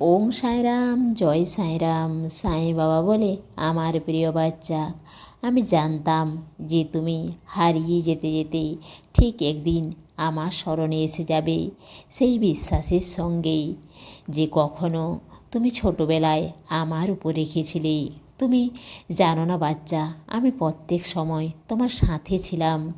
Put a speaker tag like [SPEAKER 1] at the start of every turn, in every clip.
[SPEAKER 1] ওং সাঁইরাম, জয় সাঁইরাম, সাই বাবা বলে আমার প্রিয় বাচ্চা। আমি জানতাম যে তুমি হারিয়ে যেতে যেতে ঠিক একদিন আমার স্মরণে এসে যাবে সেই বিশ্বাসের সঙ্গেই। যে কখনো তুমি ছোটোবেলায় আমার উপর রেখেছিলে। তুমি জানো না বাচ্চা, আমি প্রত্যেক সময় তোমার সাথে ছিলাম।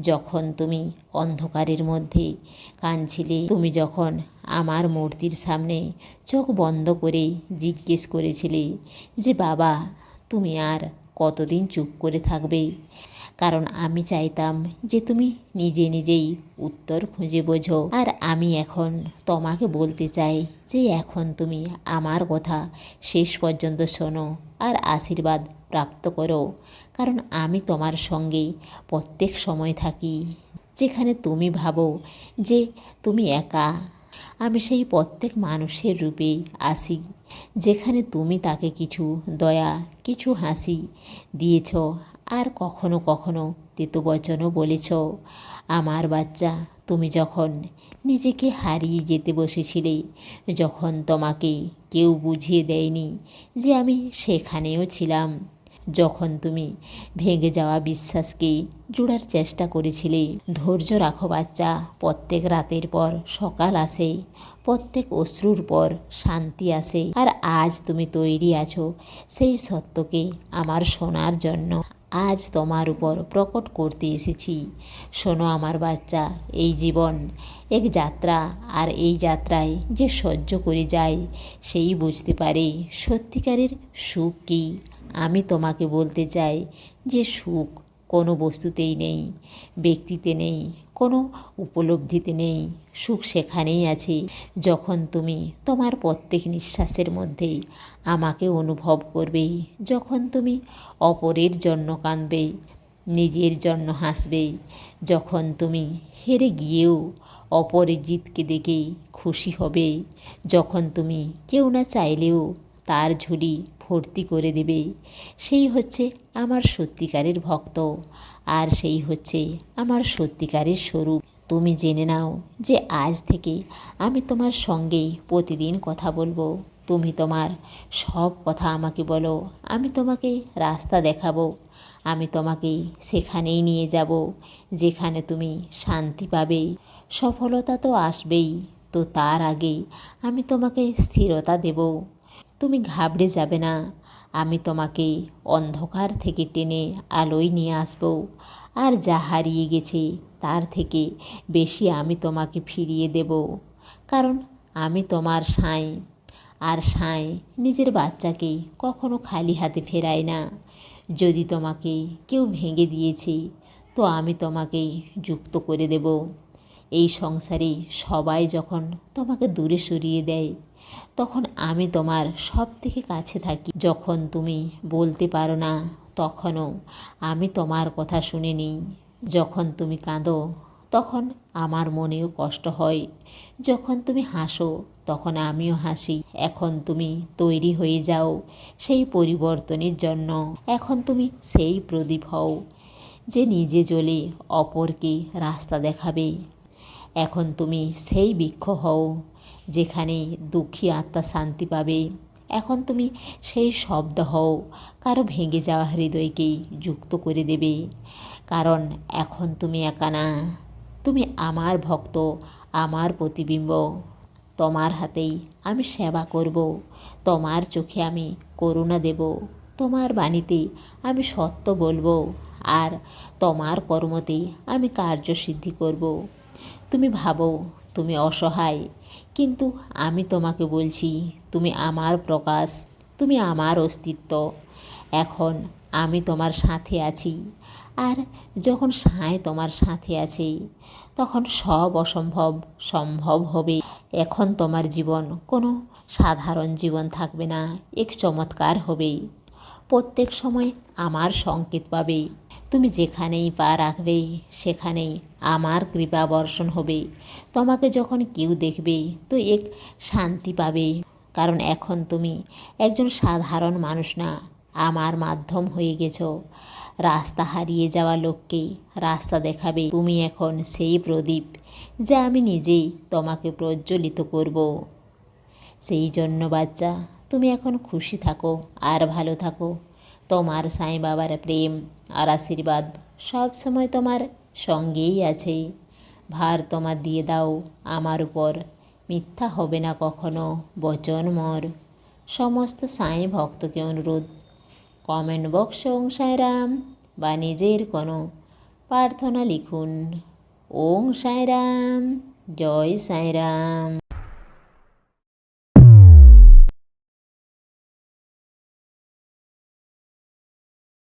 [SPEAKER 1] যখন তুমি অন্ধকারের মধ্যে কাঁদছিলে, তুমি যখন আমার মূর্তির সামনে চোখ বন্ধ করে জিজ্ঞেস করেছিলে যে, বাবা, তুমি আর কতদিন চুপ করে থাকবে? কারণ আমি চাইতাম যে তুমি নিজে নিজেই উত্তর খুঁজে বোঝো। আর আমি এখন তোমাকে বলতে চাই যে এখন তুমি আমার কথা শেষ পর্যন্ত শোনো আর আশীর্বাদ প্রাপ্ত করো। কারণ আমি তোমার সঙ্গে প্রত্যেক সময় থাকি। যেখানে তুমি ভাবো যে তুমি একা আমি সেই প্রত্যেক মানুষের রূপে আসি। যেখানে তুমি তাকে কিছু দয়া, কিছু হাসি দিয়েছ আর কখনো কখনো তেতবচনও বলেছ, আমার বাচ্চা, তুমি যখন নিজেকে হারিয়ে যেতে বসেছিলে, যখন তোমাকে কেউ বুঝিয়ে দেয়নি যে আমি সেখানেও ছিলাম যখন তুমি ভেঙে যাওয়া বিশ্বাসকে জোড়ার চেষ্টা করেছিলে, ধৈর্য রাখো বাচ্চা, প্রত্যেক রাতের পর সকাল আসে, প্রত্যেক অশ্রুর পর শান্তি আসে, আর আজ তুমি তৈরি আছো সেই সত্যকে আমার শোনার জন্য। আজ তোমার উপর প্রকট করতে এসেছি। শোনো আমার বাচ্চা, এই জীবন, এক যাত্রা, আর এই যাত্রায় যে সহ্য করে যায়, সেই বুঝতে পারে সত্যিকারের সুখ কী। আমি তোমাকে বলতে চাই যে সুখ কোনো বস্তুতেই নেই, ব্যক্তিতে নেই, কোনো উপলব্ধিতে নেই। সুখ সেখানেই আছে যখন তুমি তোমার প্রত্যেক নিঃশ্বাসের মধ্যে আমাকে অনুভব করবে, যখন তুমি অপরের জন্য কাঁদবে, নিজের জন্য হাসবে, যখন তুমি হেরে গিয়েও অপরের জিতকে দেখে খুশি হবে, যখন তুমি কেউ না চাইলেও তার ঝুলি ভর্তি করে দেবে সেই হচ্ছে আমার সত্যিকারের ভক্ত। আর সেই হচ্ছে আমার সত্যিকারের স্বরূপ। তুমি জেনে নাও যে আজ থেকে আমি তোমার সঙ্গেই প্রতিদিন কথা বলব। তুমি তোমার সব কথা আমাকে বলো। আমি তোমাকে রাস্তা দেখাবো। আমি তোমাকে সেখানেই নিয়ে যাব, যেখানে তুমি শান্তি পাবে। সফলতা তো আসবেই। তো তার আগে আমি তোমাকে স্থিরতা দেব। তুমি ঘাবড়ে যাবে না। আমি তোমাকে অন্ধকার থেকে টেনে আলোয় নিয়ে আসব। আর যা হারিয়ে গেছে, তার থেকে বেশি আমি তোমাকে ফিরিয়ে দেব। কারণ আমি তোমার সাঁই। আর সাঁই নিজের বাচ্চাকে কখনো খালি হাতে ফেরায় না। যদি তোমাকে কেউ ভেঙে দিয়েছে, তো আমি তোমাকে যুক্ত করে দেব। এই সংসারে সবাই যখন তোমাকে দূরে সরিয়ে দেয়, তখন আমি তোমার সব থেকে কাছে থাকি। যখন তুমি বলতে পারো না, তখনও আমি তোমার কথা শুনে নিই। যখন তুমি কাঁদো, তখন আমার মনেও কষ্ট হয়। যখন তুমি হাসো, তখন আমিও হাসি। এখন তুমি তৈরি হয়ে যাও সেই পরিবর্তনের জন্য। এখন তুমি সেই প্রদীপ হও, যে নিজে জ্বলে অপরকে রাস্তা দেখাবে। এখন তুমি সেই বৃক্ষ হও, যেখানে দুঃখী আত্মা শান্তি পাবে। এখন তুমি সেই শব্দ হও, কারও ভেঙে যাওয়া হৃদয়কেই যুক্ত করে দেবে। কারণ এখন তুমি একা না, তুমি আমার ভক্ত, আমার প্রতিবিম্ব। তোমার হাতেই আমি সেবা করব, তোমার চোখে আমি করুণা দেব, তোমার বাণীতে আমি সত্য বলব, আর তোমার কর্মতে আমি কার্যসিদ্ধি করব। তুমি ভাবো, তুমি অসহায়। কিন্তু আমি তোমাকে বলছি, তুমি আমার প্রকাশ, তুমি আমার অস্তিত্ব। এখন আমি তোমার সাথে আছি। আর যখন সাঁয় তোমার সাথে আছে, তখন সব অসম্ভব সম্ভব হবে। এখন তোমার জীবন কোনো সাধারণ জীবন থাকবে না, এক চমৎকার হবে। প্রত্যেক সময় আমার সংকেত পাবে। তুমি যেখানেই পা রাখবে, সেখানেই আমার কৃপা বর্ষণ হবে। তোমাকে যখন কেউ দেখবে, তো এক শান্তি পাবে। কারণ এখন তুমি একজন সাধারণ মানুষ না, আমার মাধ্যম হয়ে গেছো। রাস্তা হারিয়ে যাওয়া লোককে রাস্তা দেখাবে। তুমি এখন সেই প্রদীপ যা আমি নিজেই তোমাকে প্রজ্বলিত করব। সেই জন্য বাচ্চা, তুমি এখন খুশি থাকো আর ভালো থাকো। তোমার সাঁই বাবার প্রেম আর আশীর্বাদ সব সময় তোমার সঙ্গেই আছে। ভার তোমার দিয়ে দাও আমার উপর। মিথ্যা হবে না কখনো বচন মোর। সমস্ত সাঁই ভক্তকে অনুরোধ। কমেন্ট বক্সে ওং সাঁইরাম বা নিজের কোনো প্রার্থনা লিখুন। ওং সাঁইরাম জয় সাঁইরাম